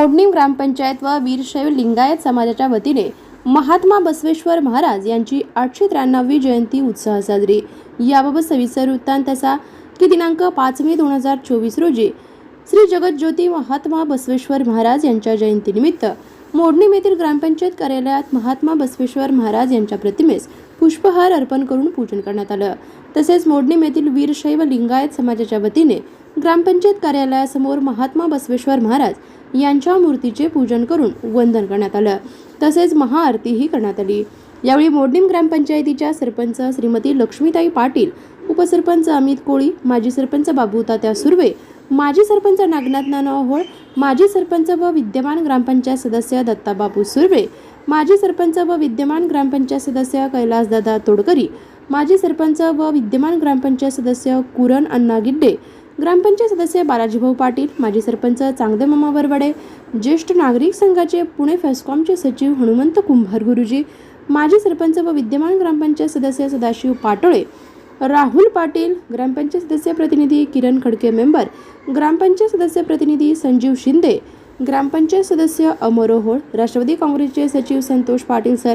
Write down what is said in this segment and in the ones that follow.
मोडणी ग्रामपंचायत व वीरशैव लिंगायत समाजाच्या वतीने महात्मा बसवेश्वर महाराज यांची आठशे त्र्याण्णवी जयंती उत्साह साजरी. याबाबत सविस्तर वृत्तांत असा की दिनांक पाच मे दोन हजार चोवीस रोजी श्री जगज्योती महात्मा बसवेश्वर महाराज यांच्या जयंतीनिमित्त मोडणी येथील ग्रामपंचायत कार्यालयात महात्मा बसवेश्वर महाराज यांच्या प्रतिमेस पुष्पहार अर्पण करून पूजन करण्यात आलं. तसेच मोडणी येथील वीरशैव लिंगायत समाजाच्या वतीने ग्रामपंचायत कार्यालयासमोर महात्मा बसवेश्वर महाराज यांच्या मूर्तीचे पूजन करून वंदन करण्यात आलं. तसेच महाआरतीही करण्यात आली. यावेळी मोडणीम ग्रामपंचायतीच्या सरपंच श्रीमती लक्ष्मीताई पाटील उपसरपंच अमित कोळी माजी सरपंच बाबू तात्या सुर्वे माजी सरपंच नागनाथ नानाहोळ माजी सरपंच व विद्यमान ग्रामपंचायत सदस्य दत्ताबाबू सुर्वे माजी सरपंच व विद्यमान ग्रामपंचायत सदस्य कैलासदादा तोडकरी माजी सरपंच व विद्यमान ग्रामपंचायत सदस्य कुरण अण्णा गिड्डे ग्रामपंचायत सदस्य बालाजीभाऊ पाटील माजी सरपंच चांगदे मामा वरवडे ज्येष्ठ नागरिक संघाचे पुणे फेस्कॉमचे सचिव हनुमंत कुंभार गुरुजी माजी सरपंच व विद्यमान ग्रामपंचायत सदस्य सदाशिव पाटोळे राहुल पाटील ग्रामपंचायत सदस्य प्रतिनिधी किरण खडके मेंबर ग्रामपंचायत सदस्य प्रतिनिधी संजीव शिंदे ग्रामपंचायत सदस्य अमर ओहोळ राष्ट्रवादी काँग्रेसचे सचिव संतोष पाटील सर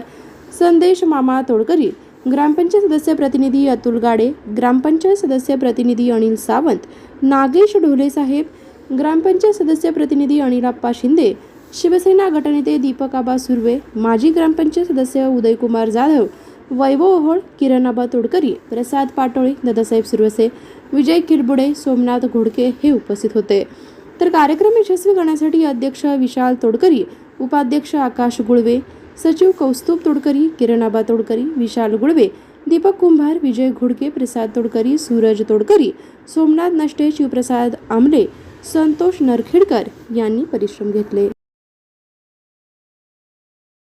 संदेश मामा तोडकरी ग्रामपंचायत सदस्य प्रतिनिधी अतुल गाडे ग्रामपंचायत सदस्य प्रतिनिधी अनिल सावंत नागेश ढोले साहेब ग्रामपंचायत सदस्य प्रतिनिधी अनिलाप्पा शिंदे शिवसेना गटनेते दीपक आबा सुर्वे माजी ग्रामपंचायत सदस्य उदयकुमार जाधव वैभव ओहोळ किरण आबा तोडकरी प्रसाद पाटोळे दादासाहेब सुरवसे विजय किरबुडे सोमनाथ घोडके हे उपस्थित होते. तर कार्यक्रम यशस्वी करण्यासाठी अध्यक्ष विशाल तोडकरी उपाध्यक्ष आकाश गुळवे सचिव कौस्तुभ तोडकरी किरणाबा तोडकरी विशाल गुळवे दीपक कुंभार विजय घुडके प्रसाद तोडकरी सूरज तोडकरी सोमनाथ नष्टे शिवप्रसाद आमले संतोष नरखेडकर यांनी परिश्रम घेतले.